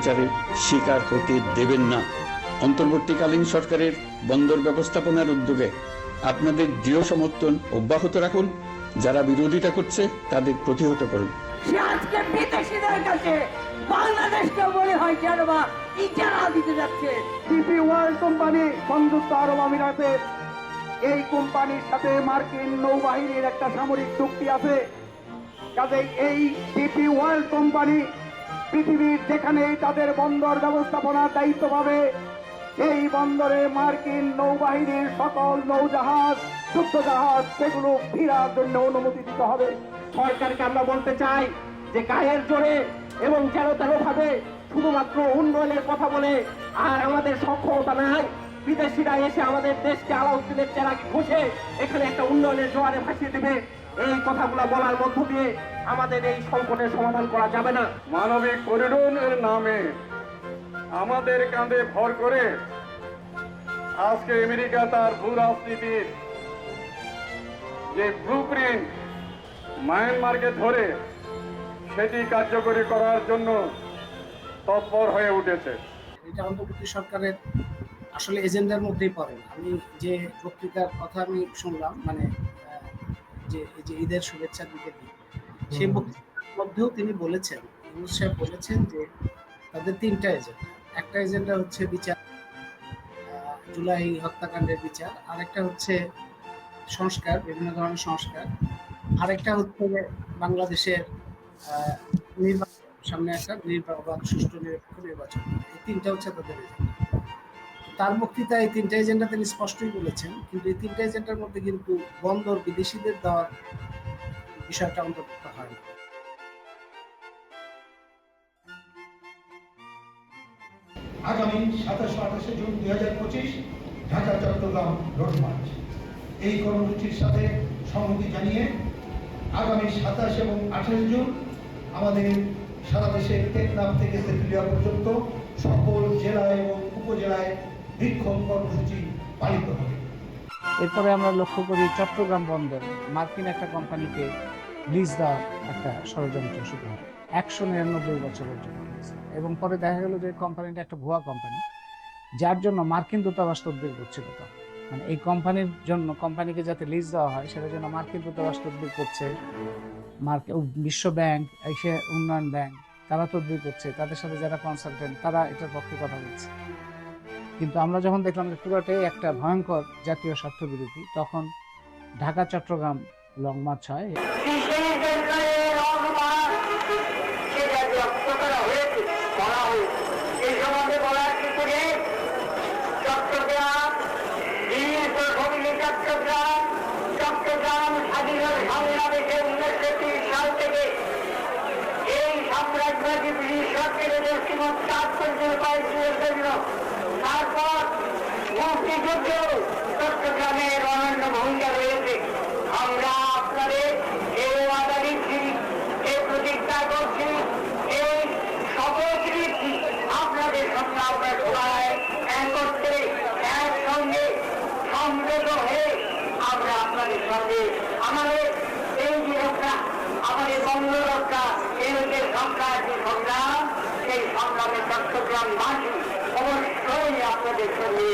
অপপ্রচারের শিকার হতে দেবেন না। অন্তর্বর্তীকালীন সরকারের বন্দর ব্যবস্থাপনার উদ্যোগে আপনাদের দৃঢ় সমর্থন অব্যাহত রাখুন। যারা বিরোধিতা করছে তাদের প্রতিহত করুন। আজকে বিদেশিদের কাছে বাংলাদেশকে মনে হয় যেন বা ইজারা দিতে যাচ্ছে। ডিপি ওয়ার্ল্ড কোম্পানি সংযুক্ত আরব আমিরাতের। এই কোম্পানির সাথে মার্কিন নৌবাহিনীর একটা সামরিক চুক্তি আছে। কাজেই এই ডিপি ওয়ার্ল্ড কোম্পানি পৃথিবীর যেখানে তাদের বন্দর ব্যবস্থাপনার দায়িত্ব পাবে, এই বন্দরে মার্কিন নৌবাহিনীর সকল নৌজাহাজ, যুদ্ধ জাহাজ, সেগুলো ফিরার জন্য অনুমতি দিতে হবে। সরকারকে আমরা বলতে চাই যে গায়ের জোরে এবং যেন ভাবে শুধুমাত্র উন্নয়নের কথা বলে আর আমাদের সক্ষমতা নাই। বিদেশিরা এসে আমাদের দেশকে আলাউদ্দিনের চেরাকে ঘষে এখানে একটা উন্নয়নের জোয়ারে ভাসিয়ে দেবে। এই কথাগুলো বলার মধ্য দিয়ে আমাদের এই সংকটের সমাধান করা যাবে না। মানবিক করিডোরের নামে আমাদের কাঁধে ভর করে আজকে আমেরিকা তার ভূ রাজনীতির যে ব্লু প্রিন্ট মায়ানমারকে ধরে সেটি কার্যকরী করার জন্য তৎপর হয়ে উঠেছে। এটা অন্তর্বর্তী সরকারের আসলে এজেন্ডার মধ্যেই পড়ে আমি যে বক্তৃতার কথা আমি শুনলাম মানে যে এই যে ঈদের শুভেচ্ছা দিতে দিই সেই বক্তৃতার মধ্যেও তিনি বলেছেন ইউনুস সাহেব বলেছেন যে তাদের তিনটা এজেন্ডা একটা এজেন্ডা হচ্ছে বিচার জুলাই হত্যাকাণ্ডের বিচার। আরেকটা হচ্ছে সংস্কার বিভিন্ন ধরনের সংস্কার। আরেকটা হচ্ছে বাংলাদেশের নির্বাচন সামনে একটা নির্বাচন সুষ্ঠু নিরপেক্ষ নির্বাচন। এই তিনটা হচ্ছে তাদের এজেন্ডা তার বক্তৃতা এই তিনটা এজেন্ডা তিনি স্পষ্টই বলেছেন কিন্তু এই তিনটা এজেন্ডার মধ্যে কিন্তু বন্দর বিদেশিদের দেওয়ার বিষয়টা অন্তর্ভুক্ত হয় না। আগামী সাতাশ আঠাশে জুন দুই হাজার পঁচিশ ঢাকা চট্টগ্রাম রোড মার্চ। এই কর্মসূচির সাথে সংহতি জানিয়ে আগামী সাতাশ এবং আঠাশ জুন আমাদের সারা দেশে টেকনাফ থেকে তেঁতুলিয়া পর্যন্ত সকল জেলা এবং উপজেলায় বিক্ষোভ কর্মসূচি পালিত হবে। এরপরে আমরা লক্ষ্য করি চট্টগ্রাম বন্দর। মার্কিন একটা কোম্পানিকে লিজ দেওয়ার একটা ষড়যন্ত্র শুরু হয়। একশো নিরানব্বই বছরের জন্য। এবং পরে দেখা গেল যে কোম্পানিটা একটা ভুয়া কোম্পানি, যার জন্য মার্কিন দূতাবাস তদবির করছিল তখন মানে এই কোম্পানির জন্য, কোম্পানিকে যাতে লিজ দেওয়া হয়, সেটার জন্য মার্কিন দূতাবাস তদবির করছে। বিশ্ব ব্যাংক, এশিয়া উন্নয়ন ব্যাংক, তারা তদবির করছে। তাদের সাথে যারা কনসালটেন্ট তারা এটার পক্ষে কথা বলছে। কিন্তু আমরা যখন দেখলাম যে পুরোটাই একটা ভয়ঙ্কর জাতীয় স্বার্থ বিরোধী তখন ঢাকা চট্টগ্রাম লং মার্চ হয় কিসের সরকারের অনুমান সেটা ব্যক্ত করা হয়েছে বলা হয়েছে এই সম্বন্ধে বলার কিছু নেই চট্টগ্রাম দীর্ঘভূমি চট্টগ্রাম চট্টগ্রাম স্বাধীনতা উনিশশো তিরিশ সাল থেকে এই সাম্রাজ্যবাদী ব্রিটিশ সরকারের দক্ষিণ তাৎপর্য পাইছিলেন জন্য তারপর মুক্তিযুদ্ধ চট্টগ্রামের অনন্য ভূমিকা রয়েছে আমরা আপনাদের এই ওয়াদা দিচ্ছি এই প্রতিজ্ঞা করছি এই শপথ নিচ্ছি আপনাদের সঙ্গে আমরা সবাই একত্রে একসঙ্গে সংযত হয়ে আমরা আপনাদের সঙ্গে আমাদের এই যে রক্ষা আমাদের বঙ্গ রক্ষা, এই যে সংখ্যা যে সংগ্রাম, সেই সংগ্রামে চট্টগ্রাম বাসী অবশ্যই আপনাদের সঙ্গে